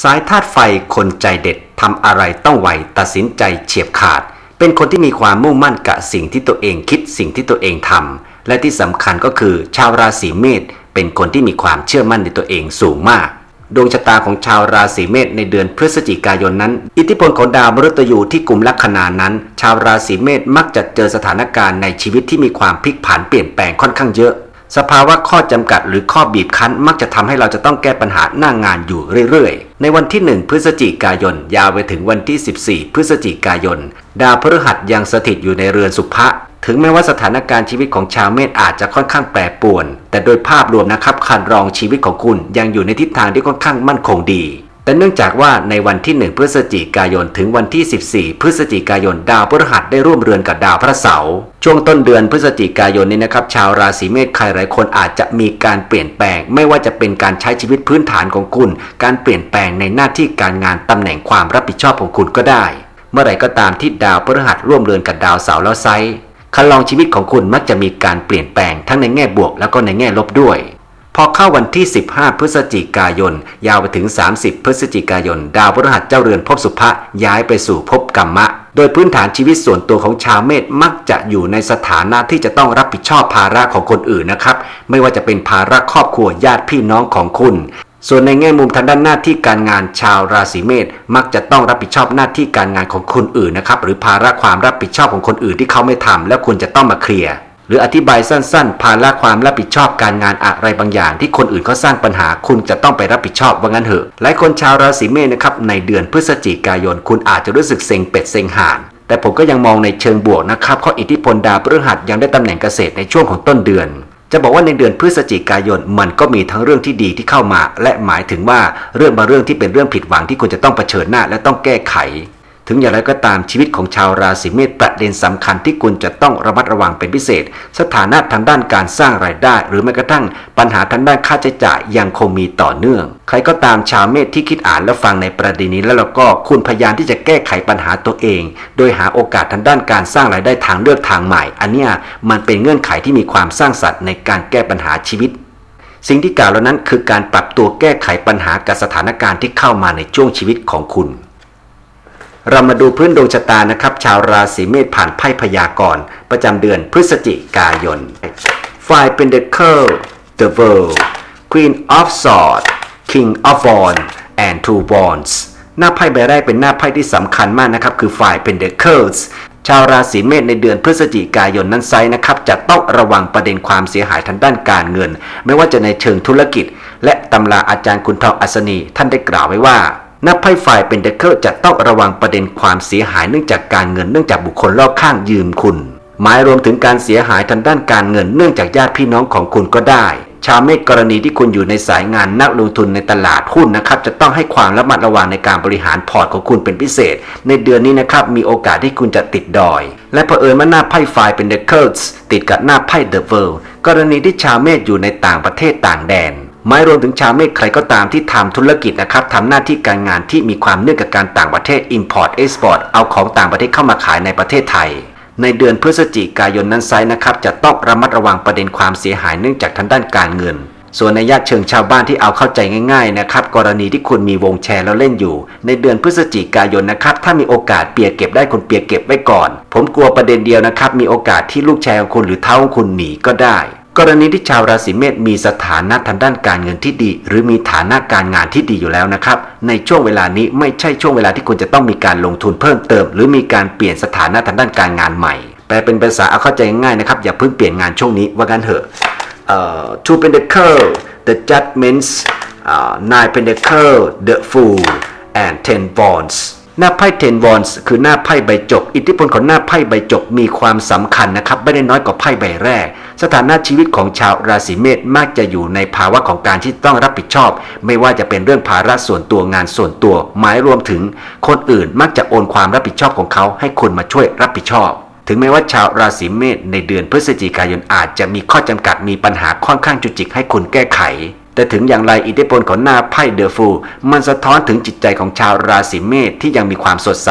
สายธาตุไฟคนใจเด็ดทำอะไรต้องไวตัดสินใจเฉียบขาด เป็นคนที่มีความมุ่งมั่นกับสิ่งที่ตัวเองคิดสิ่งที่ตัวเองทำและที่สำคัญก็คือชาวราศีเมษเป็นคนที่มีความเชื่อมั่นในตัวเองสูงมาก ดวงชะตาของชาวราศีเมษในเดือนพฤศจิกายนนั้น อิทธิพลของดาวมฤตยูที่กลุ่มลัคนานั้น ชาวราศีเมษมักจะเจอสถานการณ์ในชีวิตที่มีความพลิกผันเปลี่ยนแปลงค่อนข้างเยอะ สภาวะข้อจำกัดหรือข้อบีบคั้นมักจะทำให้เราจะต้องแก้ปัญหาหน้างงานอยู่เรื่อยๆ ในวันที่ 1 พฤศจิกายน ยาวไปถึงวันที่ 14 พฤศจิกายน ดาวพฤหัสยังสถิตอยู่ในเรือนสุภะถึงแม้ว่าสถานการณ์ชีวิตของชาวเมษอาจจะค่อนข้างแปรปรวน แต่โดยภาพรวมนะครับคันรองชีวิตของคุณยังอยู่ในทิศทางที่ค่อนข้างมั่นคงดี แต่เนื่องจากว่าในวันที่ 1 พฤศจิกายนถึงวันที่ 14 พฤศจิกายนดาวพฤหัสได้ร่วมเรือนกับดาวพระเสาร์ช่วงต้นเดือนพฤศจิกายนนี้นะครับ ชาวราศีเมษใครหลายคนอาจจะมีการเปลี่ยนแปลง ไม่ว่าจะเป็นการใช้ชีวิตพื้นฐานของคุณ การเปลี่ยนแปลงในหน้าที่การงานตำแหน่งความรับผิดชอบของคุณก็ได้ เมื่อไหร่ก็ตามที่ดาวพฤหัสร่วมเรือนกับดาวเสาร์แล้วไซส์คันลองชีวิตของคุณมักจะมีการเปลี่ยนแปลงทั้งในแง่บวกแล้วก็ในแง่ลบด้วย พอเข้าวันที่ 15 พฤศจิกายน ยาวไปถึง 30 พฤศจิกายน ดาวพฤหัสเจ้าเรือนภพสุภะย้ายไปสู่ภพกรรมะ โดยพื้นฐานชีวิตส่วนตัวของชาวเมษมักจะอยู่ในสถานะที่จะต้องรับผิดชอบภาระของคนอื่นนะครับ ไม่ว่าจะเป็นภาระครอบครัวญาติพี่น้องของคุณส่วนในแง่มุมทางด้านหน้าที่การงานชาวราศีเมษมักจะต้องรับผิดชอบหน้าที่การงานของคนอื่นนะครับหรือภาระความรับผิดชอบของคนอื่นที่เขาไม่ทำแล้วคุณจะต้องมาเคลียร์ หรืออธิบายสั้นๆ ภาระความรับผิดชอบการงานอะไรบางอย่าง ที่คนอื่นเขาสร้างปัญหาคุณจะต้องไปรับผิดชอบว่างั้นเถอะหลายคนชาวราศีเมษนะครับในเดือนพฤศจิกายน คุณอาจจะรู้สึกเซ็งเป็ดเซ็งห่านแต่ผมก็ยังมองในเชิงบวกนะครับเพราะอิทธิพลดาวพฤหัสยังได้ตำแหน่งเกษตรในช่วงของต้นเดือน จะบอกว่าในเดือนพฤศจิกายนมันก็มีทั้งเรื่องที่ดีที่เข้ามา และหมายถึงว่าเรื่องบางเรื่องที่เป็นเรื่องผิดหวังที่คุณจะต้องเผชิญหน้า และต้องแก้ไข ถึงอย่างไรก็ตามชีวิตของชาวราศีเมษประเด็นสำคัญที่คุณจะต้องระมัดระวังเป็นพิเศษ สถานะทางด้านการสร้างรายได้ หรือแม้กระทั่งปัญหาทางด้านค่าใช้จ่ายยังคงมีต่อเนื่อง ใครก็ตามชาวเมษที่คิดอ่านและฟังในประเด็นนี้แล้วเราก็คุณพยายามที่จะแก้ไขปัญหาตัวเอง โดยหาโอกาสทางด้านการสร้างรายได้ทางเลือกทางใหม่ อันเนี้ยมันเป็นเงื่อนไขที่มีความสร้างสรรค์ในการแก้ปัญหาชีวิตสิ่งที่กล่าวแล้วนั้นคือการปรับตัวแก้ไขปัญหากับสถานการณ์ที่เข้ามาในช่วงชีวิตของคุณ เรามาดูพื้นดวงชะตานะครับ ชาวราศีเมษผ่านไพ่พยากรณ์ประจำเดือนพฤศจิกายนฝ่ายเป็น The Curl The World Queen of Swords King of Wands and Two Wands หน้าไพ่ใบแรกเป็นหน้าไพ่ที่สำคัญมากนะครับ คือฝ่ายเป็น The Curls ชาวราศีเมษในเดือนพฤศจิกายนนั้นไซส์นะครับ จะต้องระวังประเด็นความเสียหายทางด้านการเงิน ไม่ว่าจะในเชิงธุรกิจ และตำราอาจารย์คุณทองอัศนี ท่านได้กล่าวไว้ว่า นับไพ่ฝ่ายเป็นเดคเคิลจะต้องระวังประเด็นความเสียหายเนื่องจากการเงินเนื่องจากบุคคลรอบข้างยืมคุณ หมายรวมถึงการเสียหายทางด้านการเงินเนื่องจากญาติพี่น้องของคุณก็ได้ ชาวเมษกรณีที่คุณอยู่ในสายงานนักลงทุนในตลาดหุ้นนะครับ จะต้องให้ความระมัดระวังในการบริหารพอร์ตของคุณเป็นพิเศษ ในเดือนนี้นะครับมีโอกาสที่คุณจะติดดอย และเผอิญว่าหน้าไพ่ฝ่ายเป็นเดคเคิลติดกับหน้าไพ่เดอะเวิลด์กรณีที่ชาวเมษอยู่ในต่างประเทศต่างแดน หมายรวมถึงชาวเมษใครก็ตามที่ทำธุรกิจนะครับทำหน้าที่การงานที่มีความเนื่องกับการต่างประเทศ Import Export เอาของต่างประเทศเข้ามาขายในประเทศไทย ในเดือนพฤศจิกายนนั้นไซส์นะครับจะต้องระมัดระวังประเด็นความเสียหายเนื่องจากทางด้านการเงิน ส่วนในญาติเชิงชาวบ้านที่เอาเข้าใจง่ายๆนะครับกรณีที่คุณมีวงแชร์แล้วเล่นอยู่ ในเดือนพฤศจิกายนนะครับถ้ามีโอกาสเปียกเก็บได้คุณเปียกเก็บไว้ก่อน ผมกลัวประเด็นเดียวนะครับมีโอกาสที่ลูกแชร์ของคุณหรือเท้าของคุณหนีก็ได้ กรณีที่ชาวราศีเมษมีสถานะทางด้านการเงินที่ดี หรือมีฐานะการงานที่ดีอยู่แล้วนะครับ ในช่วงเวลานี้ไม่ใช่ช่วงเวลาที่คุณจะต้องมีการลงทุนเพิ่มเติม หรือมีการเปลี่ยนสถานะทางด้านการงานใหม่ แปลเป็นภาษาเอาเข้าใจง่ายนะครับ อย่าเพิ่งเปลี่ยนงานช่วงนี้ว่ากันเถอะเอ่อ two pentacle the judgments อ่า nine pentacle the fool and ten wands หน้าไพ่ ten wands คือหน้าไพ่ใบจบ อิทธิพลของหน้าไพ่ใบจบมีความสำคัญนะครับ ไม่ได้น้อยกว่าไพ่ใบแรก สถานะชีวิตของชาวราศีเมษมักจะอยู่ในภาวะของการที่ต้องรับผิดชอบ ไม่ว่าจะเป็นเรื่องภาระส่วนตัวงานส่วนตัว หมายรวมถึง คนอื่นมักจะโอนความรับผิดชอบของเขา ให้คุณมาช่วยรับผิดชอบ ถึงแม้ว่าชาวราศีเมษในเดือนพฤศจิกายนอาจจะมีข้อจำกัดมีปัญหาค่อนข้างจุกจิกให้คุณแก้ไขแต่ถึงอย่างไรอิทธิพลของหน้าไพ่เดอะฟูมันสะท้อนถึงจิตใจของชาวราศีเมษที่ยังมีความสดใส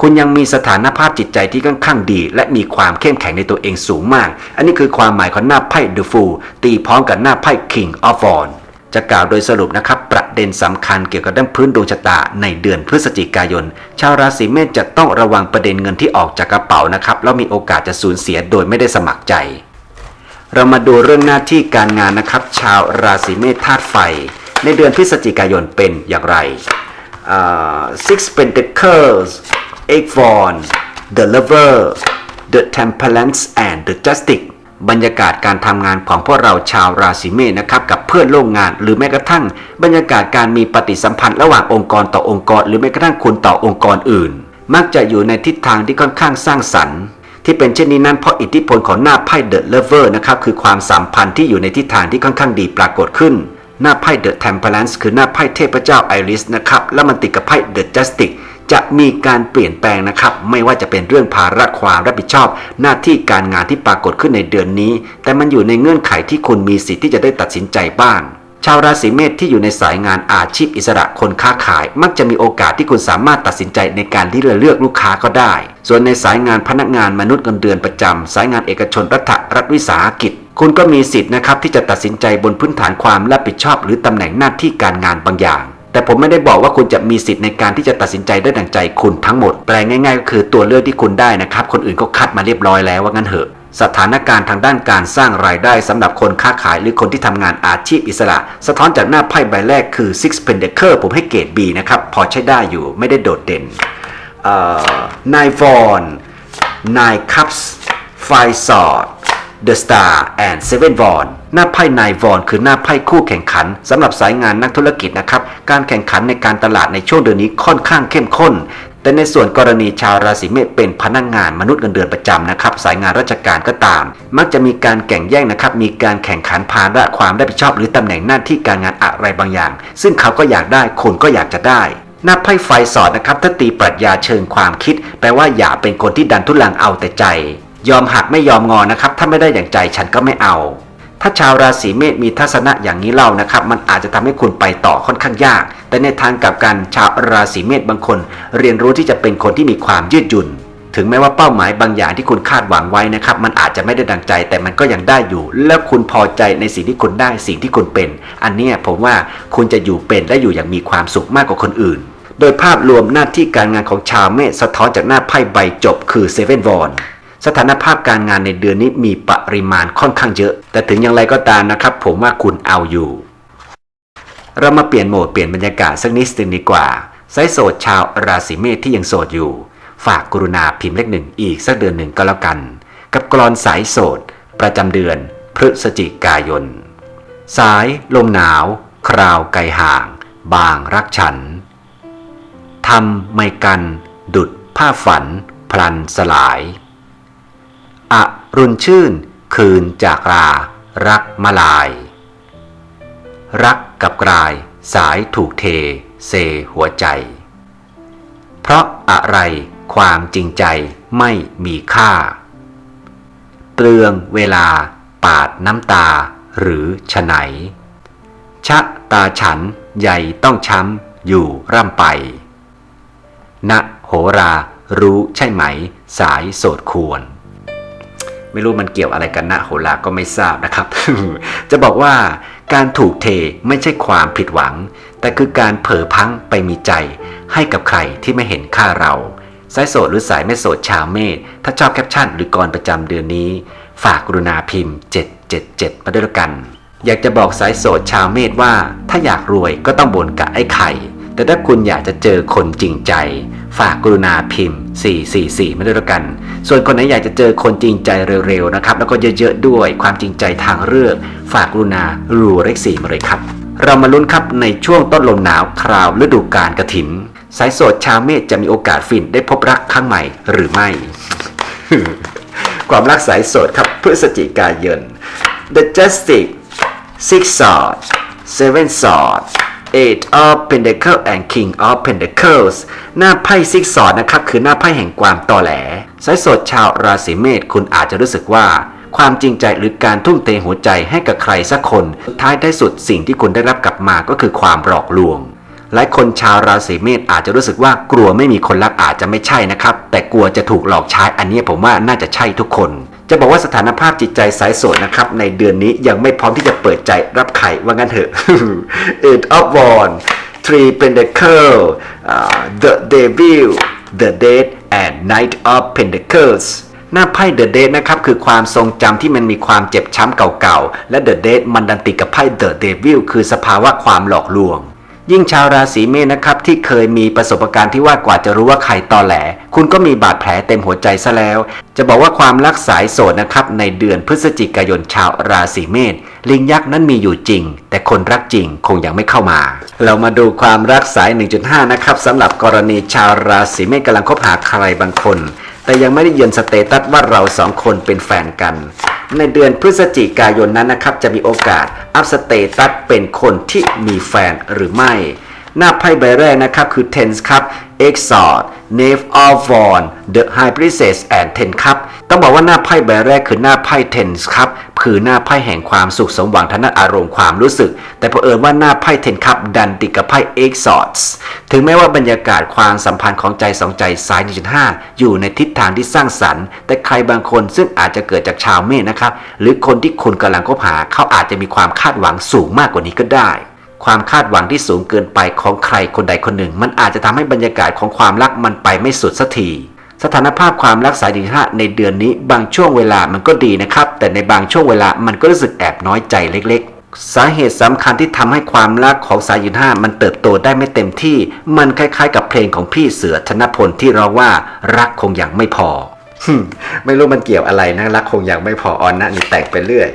คุณยังมีสถานภาพจิตใจที่ค่อนข้างดี และมีความเข้มแข็งในตัวเองสูงมาก อันนี้คือความหมายของหน้าไพ่เดอะฟูลตีพร้อมกับหน้าไพ่ King of Wands จะกล่าวโดยสรุปนะครับ ประเด็นสำคัญเกี่ยวกับด้านพื้นดวงชะตาในเดือนพฤศจิกายน ชาวราศีเมษจะต้องระวังประเด็นเงินที่ออกจากกระเป๋านะครับแล้วมีโอกาสจะสูญเสียโดยไม่ได้สมัครใจ เรามาดูเรื่องหน้าที่การงานนะครับ ชาวราศีเมษธาตุไฟ ในเดือนพฤศจิกายนเป็นอย่างไร Six Pentacles Eight Wands The Lover The Temperance and The Justice บรรยากาศการทำงานของพวกเราชาวราศีเมษนะครับกับเพื่อนร่วมงาน หรือแม้กระทั่ง บรรยากาศการมีปฏิสัมพันธ์ระหว่างองค์กรต่อองค์กร หรือแม้กระทั่งคุณต่อองค์กรอื่น มักจะอยู่ในทิศทางที่ค่อนข้างสร้างสรรค์ ที่เป็นเช่นนี้นั้นเพราะอิทธิพลของหน้าไพ่เดอะเลเวอร์นะครับคือความสัมพันธ์ที่อยู่ในทิศทางที่ค่อนข้างดีปรากฏขึ้น หน้าไพ่เดอะเทมเพลนส์คือหน้าไพ่เทพเจ้าไอริสนะครับแล้วมันติดกับไพ่เดอะจัสติก จะมีการเปลี่ยนแปลงนะครับ ไม่ว่าจะเป็นเรื่องภาระความรับผิดชอบ หน้าที่การงานที่ปรากฏขึ้นในเดือนนี้ แต่มันอยู่ในเงื่อนไขที่คุณมีสิทธิ์ที่จะได้ตัดสินใจบ้างชาวราศีเมษที่อยู่ในสายงานอาชีพอิสระคนค้าขาย มักจะมีโอกาสที่คุณสามารถตัดสินใจในการที่จะเลือกลูกค้าก็ได้ ส่วนในสายงานพนักงานมนุษย์เงินเดือนประจำสายงานเอกชนรัฐรัฐวิสาหกิจ คุณก็มีสิทธิ์นะครับที่จะตัดสินใจบนพื้นฐานความรับผิดชอบ หรือตำแหน่งหน้าที่การงานบางอย่าง แต่ผมไม่ได้บอกว่าคุณจะมีสิทธิ์ในการที่จะตัดสินใจได้ดังใจคุณทั้งหมด แปลง่ายๆ ก็คือตัวเลือกที่คุณได้นะครับ คนอื่นก็คัดมาเรียบร้อยแล้วว่างั้นเหอะสถานการณ์ทางด้านการสร้างรายได้สำหรับคนค้าขายหรือคนที่ทำงานอาชีพอิสระ สะท้อนจากหน้าไพ่ใบแรกคือ Six Pentacle ผมให้เกรด B นะครับ พอใช้ได้อยู่ไม่ได้โดดเด่นนายฟอนนายคัพส์ไฟสอด The Star and Seven v o n หน้าไพ่นาย v o n คือหน้าไพ่คู่แข่งขันสำหรับสายงานนักธุรกิจนะครับ การแข่งขันในการตลาดในช่วงเดือนนี้ค่อนข้างเข้มข้นแต่ในส่วนกรณีชาวราศีเมษเป็นพนักงงานมนุษย์เงินเดือนประจำนะครับสายงานราชการก็ตาม มักจะมีการแข่งแย่งนะครับมีการแข่งขันภาระความรับผิดชอบหรือตำแหน่งหน้าที่การงานอะไรบางอย่าง ซึ่งเขาก็อยากได้คุณก็อยากจะได้หน้าไพ่ไฟสอดนะครับถ้าตีปรัชญาเชิงความคิด แปลว่าอย่าเป็นคนที่ดันทุลังเอาแต่ใจ ยอมหักไม่ยอมงอนะครับ ถ้าไม่ได้อย่างใจฉันก็ไม่เอา ถ้าชาวราศีเมษมีทัศนะอย่างนี้เล่านะครับ มันอาจจะทำให้คุณไปต่อค่อนข้างยาก แต่ในทางกลับกันชาวราศีเมษบางคน เรียนรู้ที่จะเป็นคนที่มีความยืดหยุ่น ถึงแม้ว่าเป้าหมายบางอย่างที่คุณคาดหวังไว้นะครับ มันอาจจะไม่ได้ดังใจแต่มันก็ยังได้อยู่ แล้วคุณพอใจในสิ่งที่คุณได้สิ่งที่คุณเป็น อันนี้ผมว่าคุณจะอยู่เป็นและอยู่อย่างมีความสุขมากกว่าคนอื่น โดยภาพรวมหน้าที่การงานของชาวเมษสะท้อนจากหน้าไพ่ใบจบคือเซเว่นวอน สถานภาพการงานในเดือนนี้มีปริมาณค่อนข้างเยอะ แต่ถึงอย่างไรก็ตามนะครับ ผมว่าคุณเอาอยู่ เรามาเปลี่ยนโหมดเปลี่ยนบรรยากาศสักนิดนึงดีกว่าไซโสดชาวราศีเมษที่ยังโสดอยู่ ฝากกรุณาพิมพ์เลขหนึ่งอีกสักเดือนหนึ่งก็แล้วกัน กับกรอนสายโสด ประจำเดือน พฤศจิกายน สายลมหนาว คราวไกลห่าง บางรักฉันทำไม่กัน ดุดผ้าฝัน พลันสลาย อรุณชื่น คืนจากลารักมาลาย รักกับกลาย สายถูกเท เซหัวใจ เพราะอะไรความจริงใจไม่มีค่า เปลืองเวลาปาดน้ำตาหรือฉะไหน ชะตาฉันใหญ่ต้องช้ำอยู่ร่ำไป ณโหรารู้ใช่ไหม สายโสดควร ไม่รู้มันเกี่ยวอะไรกันนะโหราก็ไม่ทราบนะครับ จะบอกว่าการถูกเทไม่ใช่ความผิดหวัง แต่คือการเผลอพังไปมีใจ ให้กับใครที่ไม่เห็นค่าเรา สายโสดหรือสายไม่โสดชาวเมษถ้าชอบแคปชั่นหรือกรประจำเดือนนี้ ฝากกรุณาพิมพ์ 777มาด้วยละกัน อยากจะบอกสายโสดชาวเมษว่า ถ้าอยากรวยก็ต้องบนกับไอ้ไข่ แต่ถ้าคุณอยากจะเจอคนจริงใจ ฝากกรุณาพิมพ์ 444 มาด้วยกัน ส่วนคนไหนอยากจะเจอคนจริงใจเร็วๆนะครับ แล้วก็เยอะๆด้วยความจริงใจทางเลือก ฝากกรุณารูเลขสี่มาเลยครับ เรามาลุ้นครับในช่วงต้นลมหนาวคราวฤดูกาลกระถิน สายโสดชาวเมษจะมีโอกาสฟินได้พบรักครั้งใหม่หรือไม่ ความรักสายโสดครับพฤศจิกายน The Justice Six Sword Seven Sword Eight of Pentacles and King of Pentacles หน้าไพ่ซิกซอดนะครับคือหน้าไพ่แห่งความต่อแหลสายสดชาวราศีเมษคุณอาจจะรู้สึกว่าความจริงใจหรือการทุ่มเทหัวใจให้กับใครสักคนท้ายได้สุดสิ่งที่คุณได้รับกลับมาก็คือความหลอกลวง หลายคนชาวราศีเมษอาจจะรู้สึกว่ากลัวไม่มีคนรักอาจจะไม่ใช่นะครับ แต่กลัวจะถูกหลอกใช้อันนี้ผมว่าน่าจะใช่ทุกคน จะบอกว่าสถานภาพจิตใจสายโสดนะครับ ในเดือนนี้ยังไม่พร้อมที่จะเปิดใจรับไข่ว่างั้นเถอะ Eight of Wands Three Pentacle uh, The Devil The Dead and Knight of Pentacles หน้าไพ่ The Dead นะครับ คือความทรงจำที่มันมีความเจ็บช้ำเก่าๆ และ The Dead มันดันติดกับไพ่ The Devil คือสภาวะความหลอกลวง ยิ่งชาวราศีเมษนะครับที่เคยมีประสบการณ์ที่ว่ากว่าจะรู้ว่าใครตอแหล คุณก็มีบาดแผลเต็มหัวใจซะแล้ว จะบอกว่าความรักสายโสดนะครับในเดือนพฤศจิกายนชาวราศีเมษลิงยักษ์นั้นมีอยู่จริง แต่คนรักจริงคงยังไม่เข้ามา เรามาดูความรักสาย 1.5 นะครับสำหรับกรณีชาวราศีเมษกำลังคบหาใครบางคน แต่ยังไม่ได้ยืนสเตตัสว่าเราสองคนเป็นแฟนกัน ในเดือนพฤศจิกายนนั้นนะครับ จะมีโอกาสอัพสเตตัสเป็นคนที่มีแฟนหรือไม่ หน้าไพ่ใบแรกนะครับคือ Tens ครับ Exalt Knave of w a n d The High Priestess and Ten ครับต้องบอกว่าหน้าไพ่ใบแรกคือหน้าไพ่ Tens ครับคือหน้าไพ่แห่งความสุขสมหวังทางด้านอารมณ์ความรู้สึก แต่เผอิญว่าหน้าไพ่ Ten ครับดันติดกับไพ่ Exalt ถึงแม้ว่าบรรยากาศความสัมพันธ์ของใจสองใจสาย 1.5 อยู่ในทิศทางที่สร้างสรรค์ แต่ใครบางคนซึ่งอาจจะเกิดจากชาวเมษนะครับหรือคนที่คุณกำลังคบหาเขาอาจจะมีความคาดหวังสูงมากกว่านี้ก็ได้ ความคาดหวังที่สูงเกินไปของใครคนใดคนหนึ่ง มันอาจจะทำให้บรรยากาศของความรักมันไปไม่สุดสักทีสถานภาพความรักสายดีห้าในเดือนนี้บางช่วงเวลามันก็ดีนะครับ แต่ในบางช่วงเวลามันก็รู้สึกแอบน้อยใจเล็กๆ สาเหตุสำคัญที่ทำให้ความรักของสายยืนห้ามันเติบโตได้ไม่เต็มที่ มันคล้ายๆ กับเพลงของพี่เสือธนพลที่ร้องว่ารักคงยังไม่พอ ไม่รู้มันเกี่ยวอะไรนะรักคงยังไม่พอออนนะนี่แต่งไปเรื่อย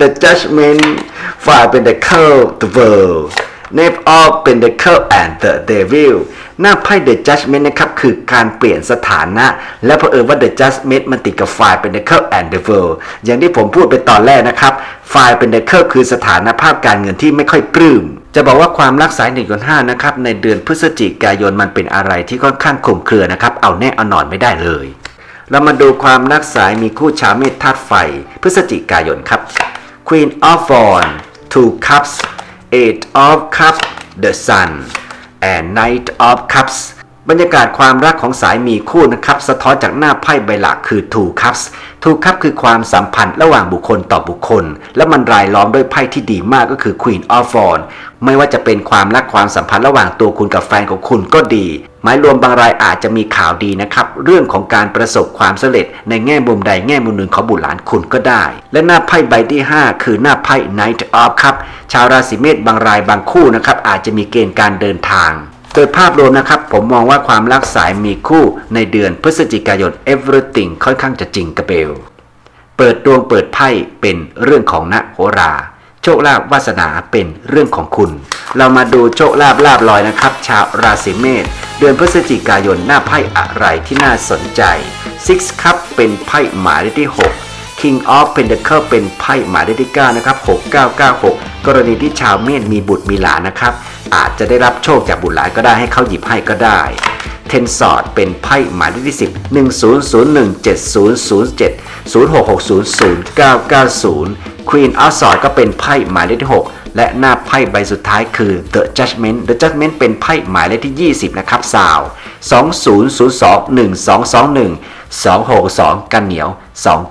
The Judgment ฝ่ายเป็น The Curl the World Knave of Pentacle and the Devil หน้าไพ่ The Judgment นะครับ คือการเปลี่ยนสถานะ และเผอิญว่า The Judgment มันติดกับฝ่ายเป็น The Curl and the World อย่างที่ผมพูดไปตอนแรกนะครับ ฝ่ายเป็น The Curl คือสถานภาพการเงินที่ไม่ค่อยปลื้มจะบอกว่าความรักสายหนึ่งกับห้านะครับ ในเดือนพฤศจิกายนมันเป็นอะไรที่ค่อนข้างคลุมเครือนะครับ เอาแน่เอานอนไม่ได้เลย เรามาดูความรักสายมีคู่ชาวเมษธาตุไฟ พฤศจิกายนครับ Queen of Wands Two Cups Eight of Cups The Sun and Knight of Cups บรรยากาศความรักของสายมีคู่นะครับ สะท้อนจากหน้าไพ่ใบหลักคือ Two Cups Two Cups คือความสัมพันธ์ระหว่างบุคคลต่อบุคคล และมันรายล้อมด้วยไพ่ที่ดีมากก็คือ Queen of Wands ไม่ว่าจะเป็นความรักความสัมพันธ์ระหว่างตัวคุณกับแฟนของคุณก็ดี หมายรวมบางรายอาจจะมีข่าวดีนะครับ เรื่องของการประสบความสำเร็จในแง่มุมใดแง่มุมหนึ่งของบุตรหลานคุณก็ได้ และหน้าไพ่ใบที่ 5 คือหน้าไพ่ Knight of ครับชาวราศีเมษบางรายบางคู่นะครับอาจจะมีเกณฑ์การเดินทาง โดยภาพรวมนะครับ ผมมองว่าความรักสายมีคู่ในเดือนพฤศจิกายน everything ค่อนข้างจะจริงกระเบล เปิดดวงเปิดไพ่เป็นเรื่องของนักโหรา โชคลาภวาสนาเป็นเรื่องของคุณ เรามาดูโชคลาภลาบลอยนะครับ ชาวราศีเมษเดือนพฤศจิกายนหน้าไพ่อะไรที่น่าสนใจ Six Cup เป็นไพ่หมายเลขที่ 6 King of Pentacle เป็นไพ่หมายเลขที่9นะครับ6996 กรณีที่ชาวเมษมีบุตรมีหลานนะครับ อาจจะได้รับโชคจากบุตรหลานก็ได้ให้เขาหยิบให้ก็ได้เทนสอดเป็นไพ่หมายเลขที่ 10 1001 7007 0660 0990 Queen of s w o r d ก็เป็นไพ่หมายเลขที่ 6 และหน้าไพ่ใบสุดท้ายคือ The Judgment The Judgment เป็นไพ่หมายเลขที่ 20 นะครับสาว 2002 2662 กันเหนียว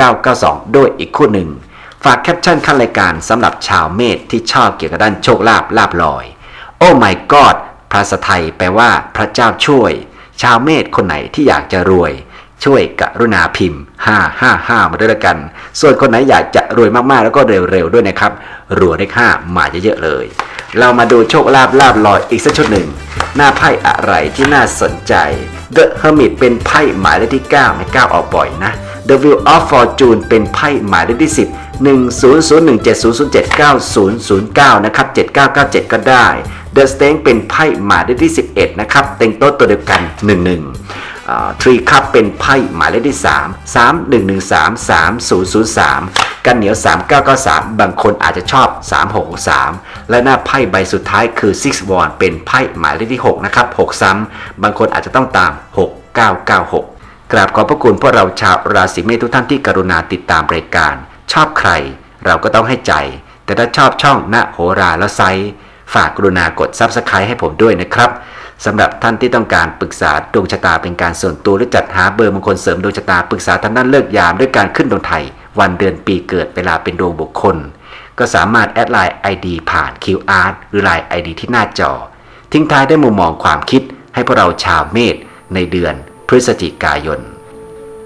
2992 ด้วยอีกคู่หนึ่ง ฝากแคปชั่นขั้นรายการสำหรับชาวเมษที่ชอบเกี่ยวกับด้านโชคลาภลาบลอย โอ้ my god ภาษาไทยแปลว่าพระเจ้าช่วย ชาวเมษคนไหนที่อยากจะรวย ช่วยกรุณาพิมพ์ 555 มาด้วยละกัน ส่วนคนไหนอยากจะรวยมากๆ แล้วก็เร็วๆด้วยนะครับรัวเลข5มาเยอะๆเลย เรามาดูโชคลาภลาบลอยอีกสักชุดหนึ่ง หน้าไพ่อะไรที่น่าสนใจ The Hermit เป็นไพ่หมายเลขที่9ใน9ออกบ่อยนะ The Wheel of Fortune เป็นไพ่หมายเลขที่ 10 10017007 9009นะครับ7997 ก็ได้ The s t a n k เป็นไพ่หมายเลขที่ 11 นะครับ เต็งโต๊ะตัวเดียวกัน 11 ทรีคัพเป็นไพ่หมายเลขที่ 3 3113 3003 กันเหนียว 3993 บางคนอาจจะชอบ 3663 และหน้าไพ่ใบสุดท้ายคือ Six w a n d เป็นไพ่หมายเลขที่ 6 นะครับ 6 ซ้ำ บางคนอาจจะต้องตาม 6996 กราบขอบพระคุณพวกเราชาวราศีเมษทุกท่านที่กรุณาติดตามรายการ ชอบใคร เราก็ต้องให้ใจ แต่ถ้าชอบช่องณโหราแล้วไซส์ฝากกรุณากด Subscribe ให้ผมด้วยนะครับ สำหรับท่านที่ต้องการปรึกษาดวงชะตาเป็นการส่วนตัวหรือจัดหาเบอร์มงคลเสริมดวงชะตาปรึกษาทางด้านเลิกยามด้วยการขึ้นดวงไทย วันเดือนปีเกิดเวลาเป็นดวงบุคคล ก็สามารถแอดไลน์ ID ผ่าน QR หรือ Line ID ที่หน้าจอ ทิ้งท้ายได้มุมมองความคิดให้พวกเราชาวเมษในเดือนพฤศจิกายน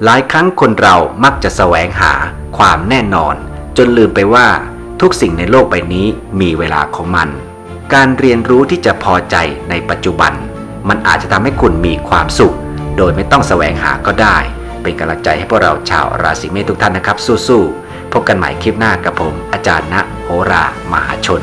หลายครั้งคนเรามักจะแสวงหาความแน่นอน จนลืมไปว่าทุกสิ่งในโลกใบนี้มีเวลาของมัน การเรียนรู้ที่จะพอใจในปัจจุบัน มันอาจจะทำให้คุณมีความสุข โดยไม่ต้องแสวงหาก็ได้ เป็นกำลังใจให้พวกเราชาวราศีเมษทุกท่านนะครับ สู้ๆพบกันใหม่คลิปหน้ากับผม อาจารย์ณโหรามหาชน